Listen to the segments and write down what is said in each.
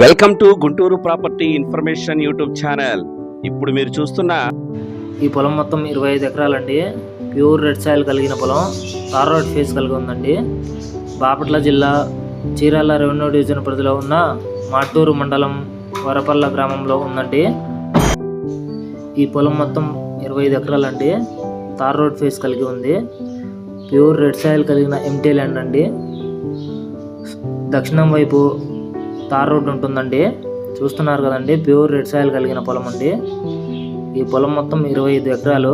Welcome to Guntur property information YouTube channel. ఇప్పుడు మీరు చూస్తున్న ఈ పొలం మొత్తం ఇరవై ఐదు ఎకరాలండి. ప్యూర్ రెడ్ సాయిల్ కలిగిన పొలం. తార్ రోడ్ ఫేస్ కలిగి ఉందండి. బాపట్ల జిల్లా చీరాల రెవెన్యూ డివిజన్ పరిధిలో ఉన్న మాటూరు మండలం వరపల్ల గ్రామంలో ఉందండి. ఈ పొలం మొత్తం ఇరవై ఐదు ఎకరాలండి. తార్ రోడ్ ఫేస్ కలిగి ఉంది. ప్యూర్ రెడ్ సాయిల్ కలిగిన ఎంటీ ల్యాండ్ అండి. దక్షిణం వైపు తార్ రోడ్ ఉంటుందండి. చూస్తున్నారు కదండి ప్యూర్ రెడ్ సాయిల్ కలిగిన పొలం అండి. ఈ పొలం మొత్తం ఇరవై ఐదు ఎకరాలు.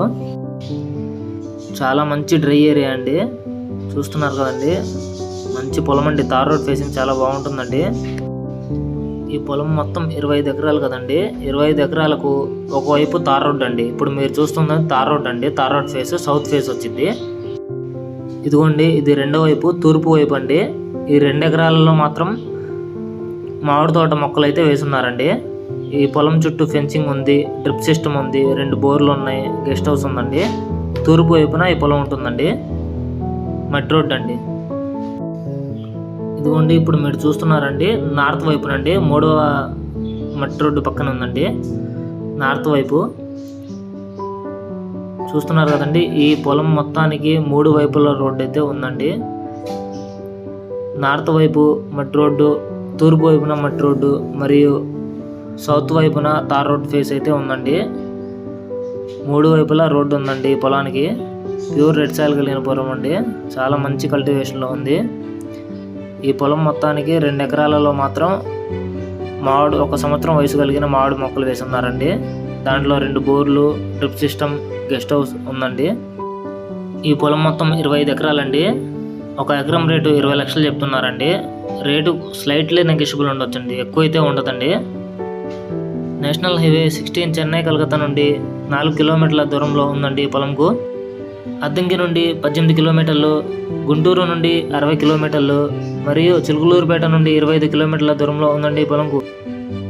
చాలా మంచి డ్రై ఏరియా అండి. చూస్తున్నారు కదండి మంచి పొలం అండి. తార్ రోడ్ ఫేసింగ్ చాలా బాగుంటుందండి. ఈ పొలం మొత్తం ఇరవై ఐదు ఎకరాలు కదండి. ఇరవై ఐదు ఎకరాలకు ఒకవైపు తార్ రోడ్ అండి. ఇప్పుడు మీరు చూస్తున్నది తార్ రోడ్ అండి. Tar road face south face వచ్చింది. ఇదిగోండి ఇది రెండో వైపు తూర్పు వైపు అండి. ఈ రెండు ఎకరాలలో మాత్రం మామిడి తోట మొక్కలు అయితే వేసున్నారండి. ఈ పొలం చుట్టూ ఫెన్సింగ్ ఉంది డ్రిప్ సిస్టమ్ ఉంది రెండు బోర్లు ఉన్నాయి గెస్ట్ హౌస్ ఉందండి. తూర్పు వైపున ఈ పొలం ఉంటుందండి. మట్టి రోడ్ అండి. ఇదిగోండి ఇప్పుడు మీరు చూస్తున్నారండి నార్త్ వైపునండి మూడవ మట్టి రోడ్డు పక్కన ఉందండి. నార్త్ వైపు. చూస్తున్నారు కదండి ఈ పొలం మొత్తానికి మూడు వైపుల రోడ్డు అయితే ఉందండి. నార్త్ వైపు మట్టి రోడ్డు తూర్పు వైపున మట్టి రోడ్డు మరియు సౌత్ వైపున తార్ రోడ్ ఫేస్ అయితే ఉందండి. మూడు వైపులా రోడ్డు ఉందండి ఈ పొలానికి. ప్యూర్ రెడ్ సాయిల్ కలిగిన పొలం అండి. చాలా మంచి కల్టివేషన్లో ఉంది. ఈ పొలం మొత్తానికి రెండు ఎకరాలలో మాత్రం మామిడి ఒక సంవత్సరం వయసు కలిగిన మామిడి మొక్కలు వేసి ఉన్నారండి దాంట్లో రెండు బోర్లు డ్రిప్ సిస్టమ్ గెస్ట్ హౌస్ ఉందండి. ఈ పొలం మొత్తం ఇరవై ఐదు ఎకరాలండి. ఒక ఎకరం రేటు ఇరవై లక్షలు చెప్తున్నారండి. రేటు స్లైట్లీ నెగిషిబుల్ ఉండొచ్చండి. ఎక్కువ అయితే ఉండదండి. National highway sixteen Chennai Calcutta నుండి నాలుగు కిలోమీటర్ల దూరంలో ఉందండి పొలంకు. అద్దంకి నుండి పద్దెనిమిది కిలోమీటర్లు గుంటూరు నుండి అరవై కిలోమీటర్లు మరియు చిలుకలూరుపేట నుండి ఇరవై ఐదు కిలోమీటర్ల దూరంలో ఉందండి పొలంకు.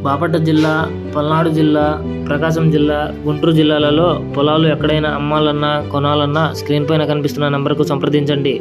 బాపట్ల జిల్లా పల్నాడు జిల్లా ప్రకాశం జిల్లా గుంటూరు జిల్లాలలో పొలాలు ఎక్కడైనా అమ్మాలన్నా కొనాలన్నా స్క్రీన్ పైన కనిపిస్తున్న నెంబర్కు సంప్రదించండి.